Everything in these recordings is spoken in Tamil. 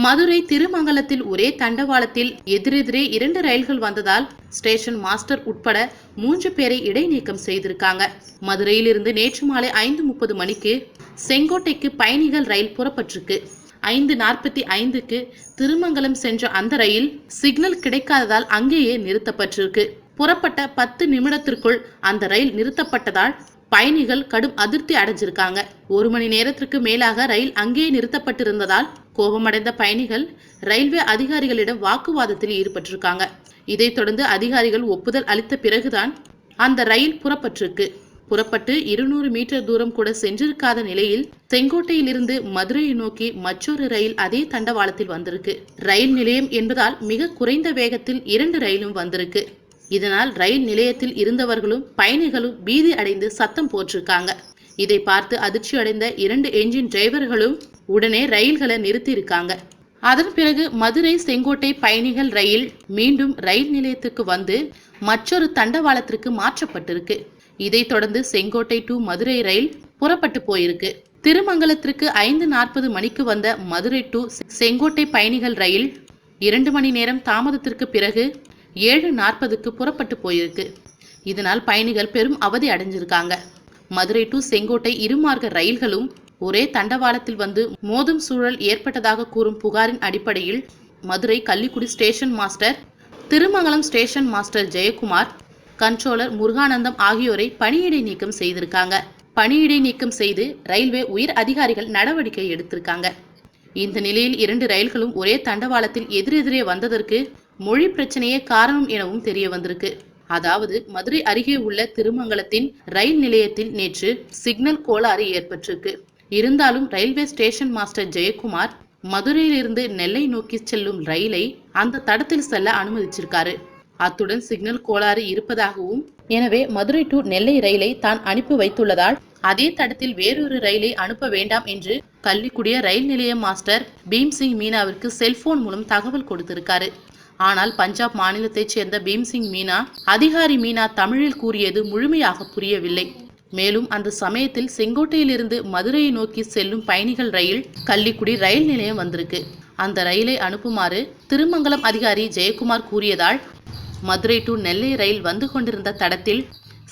மதுரை திருமங்கலத்தில் ஒரே தண்டவாளத்தில் எதிரெதிரே இரண்டு ரயில்கள் வந்ததால் ஸ்டேஷன் மாஸ்டர் உட்பட மூன்று பேரை இடைநீக்கம் செய்திருக்காங்க. மதுரையிலிருந்து நேற்று மாலை ஐந்து முப்பது மணிக்கு செங்கோட்டைக்கு பயணிகள் ரயில் புறப்பட்டிருக்கு. ஐந்து நாற்பத்தி ஐந்துக்கு திருமங்கலம் சென்ற அந்த ரயில் சிக்னல் கிடைக்காததால் அங்கேயே நிறுத்தப்பட்டிருக்கு. புறப்பட்ட பத்து நிமிடத்திற்குள் அந்த ரயில் நிறுத்தப்பட்டதால் பயணிகள் கடும் அதிருப்தி அடைஞ்சிருக்காங்க. ஒரு மணி நேரத்திற்கு மேலாக ரயில் அங்கேயே நிறுத்தப்பட்டிருந்ததால் கோபமடைந்த பயணிகள் ரயில்வே அதிகாரிகளிடம் வாக்குவாதத்தில் ஈடுபட்டிருக்காங்க. இதைத் தொடர்ந்து அதிகாரிகள் ஒப்புதல் அளித்த பிறகுதான் அந்த ரயில் புறப்பட்டிருக்கு. புறப்பட்டு இருநூறு மீட்டர் தூரம் கூட சென்றிருக்காத நிலையில் செங்கோட்டையிலிருந்து மதுரையை நோக்கி மற்றொரு ரயில் அதே தண்டவாளத்தில் வந்திருக்கு. ரயில் நிலையம் என்பதால் மிக குறைந்த வேகத்தில் இரண்டு ரயிலும் வந்திருக்கு. இதனால் ரயில் நிலையத்தில் இருந்தவர்களும் பயணிகளும் பீதி அடைந்து சத்தம் போட்டிருக்காங்க. இதை பார்த்து அதிர்ச்சி அடைந்த இரண்டு என்ஜின் டிரைவர்களும் உடனே ரயில்களை நிறுத்தியிருக்காங்க. அதன் பிறகு மதுரை செங்கோட்டை பயணிகள் ரயில் மீண்டும் ரயில் நிலையத்துக்கு வந்து மற்றொரு தண்டவாளத்திற்கு மாற்றப்பட்டிருக்கு. இதைத் தொடர்ந்து செங்கோட்டை டு மதுரை ரயில் புறப்பட்டு போயிருக்கு. திருமங்கலத்திற்கு ஐந்து நாற்பது மணிக்கு வந்த மதுரை டு செங்கோட்டை பயணிகள் ரயில் இரண்டு மணி நேரம் தாமதத்திற்கு பிறகு ஏழு நாற்பதுக்கு புறப்பட்டு போயிருக்கு. இதனால் பயணிகள் பெரும் அவதி அடைஞ்சிருக்காங்க. மதுரை டு செங்கோட்டை இருமார்க்க ரயில்களும் ஒரே தண்டவாளத்தில் வந்து மோதும் சூழல் ஏற்பட்டதாக கூறும் புகாரின் அடிப்படையில் Madurai Kallikudi station master Tirumangalam station master Jayakumar controller Muruganandam ஆகியோரை பணியிடை நீக்கம் செய்திருக்காங்க. பணியிடை நீக்கம் செய்து ரயில்வே உயர் அதிகாரிகள் நடவடிக்கை எடுத்திருக்காங்க. இந்த நிலையில் இரண்டு ரயில்களும் ஒரே தண்டவாளத்தில் எதிரெதிரே வந்ததற்கு மொழி பிரச்சனையே காரணம் எனவும் தெரிய வந்திருக்கு. அதாவது மதுரை அருகே உள்ள திருமங்கலத்தின் ரயில் நிலையத்தில் நேற்று சிக்னல் கோளாறு ஏற்பட்டிருக்கு. இருந்தாலும் ரயில்வே ஸ்டேஷன் மாஸ்டர் ஜெயக்குமார் மதுரையிலிருந்து நெல்லை நோக்கி செல்லும் ரயிலை அந்த தடத்தில் செல்ல அனுமதிச்சிருக்காரு. அத்துடன் சிக்னல் கோளாறு இருப்பதாகவும் எனவே மதுரை டு நெல்லை ரயிலை தான் அனுப்பி வைத்துள்ளதால் அதே தடத்தில் வேறொரு ரயிலை அனுப்ப வேண்டாம் என்று கள்ளிக்குடிய ரயில் நிலைய மாஸ்டர் பீம்சிங் மீனாவிற்கு செல்போன் மூலம் தகவல் கொடுத்திருக்காரு. ஆனால் பஞ்சாப் மாநிலத்தைச் சேர்ந்த பீம்சிங் மீனா அதிகாரி மீனா தமிழில் கூறியது முழுமையாக புரியவில்லை. மேலும் அந்த சமயத்தில் செங்கோட்டையிலிருந்து மதுரையை நோக்கி செல்லும் பயணிகள் ரயில் கள்ளிக்குடி ரயில் நிலையம் வந்திருக்கு. அந்த ரயிலை அனுப்புமாறு திருமங்கலம் அதிகாரி ஜெயக்குமார் கூறியதால் மதுரை டு நெல்லை ரயில் வந்து கொண்டிருந்த தடத்தில்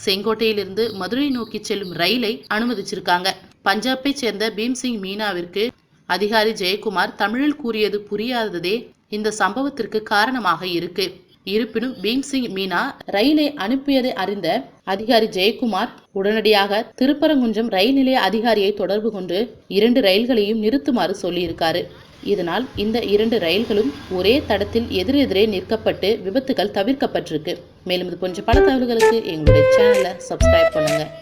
செங்கோட்டையிலிருந்து மதுரை நோக்கி செல்லும் ரயிலை அனுமதிச்சிருக்காங்க. பஞ்சாபை சேர்ந்த பீம்சிங் மீனாவிற்கு அதிகாரி ஜெயக்குமார் தமிழில் கூறியது புரியாததே இந்த சம்பவத்திற்கு காரணமாக இருக்கு. இருப்பினும் பீம்சிங் மீனா ரயிலை அனுப்பியதை அறிந்த அதிகாரி ஜெயக்குமார் உடனடியாக திருப்பரங்குன்றம் ரயில் நிலைய அதிகாரியை தொடர்பு கொண்டு இரண்டு ரயில்களையும் நிறுத்துமாறு சொல்லியிருக்காரு. இதனால் இந்த இரண்டு ரயில்களும் ஒரே தடத்தில் எதிரெதிரே நிற்கப்பட்டு விபத்துகள் தவிர்க்கப்பட்டிருக்கு. மேலும் இது போன்ற பல தகவல்களுக்கு எங்களுடைய சேனலை சப்ஸ்கிரைப் பண்ணுங்கள்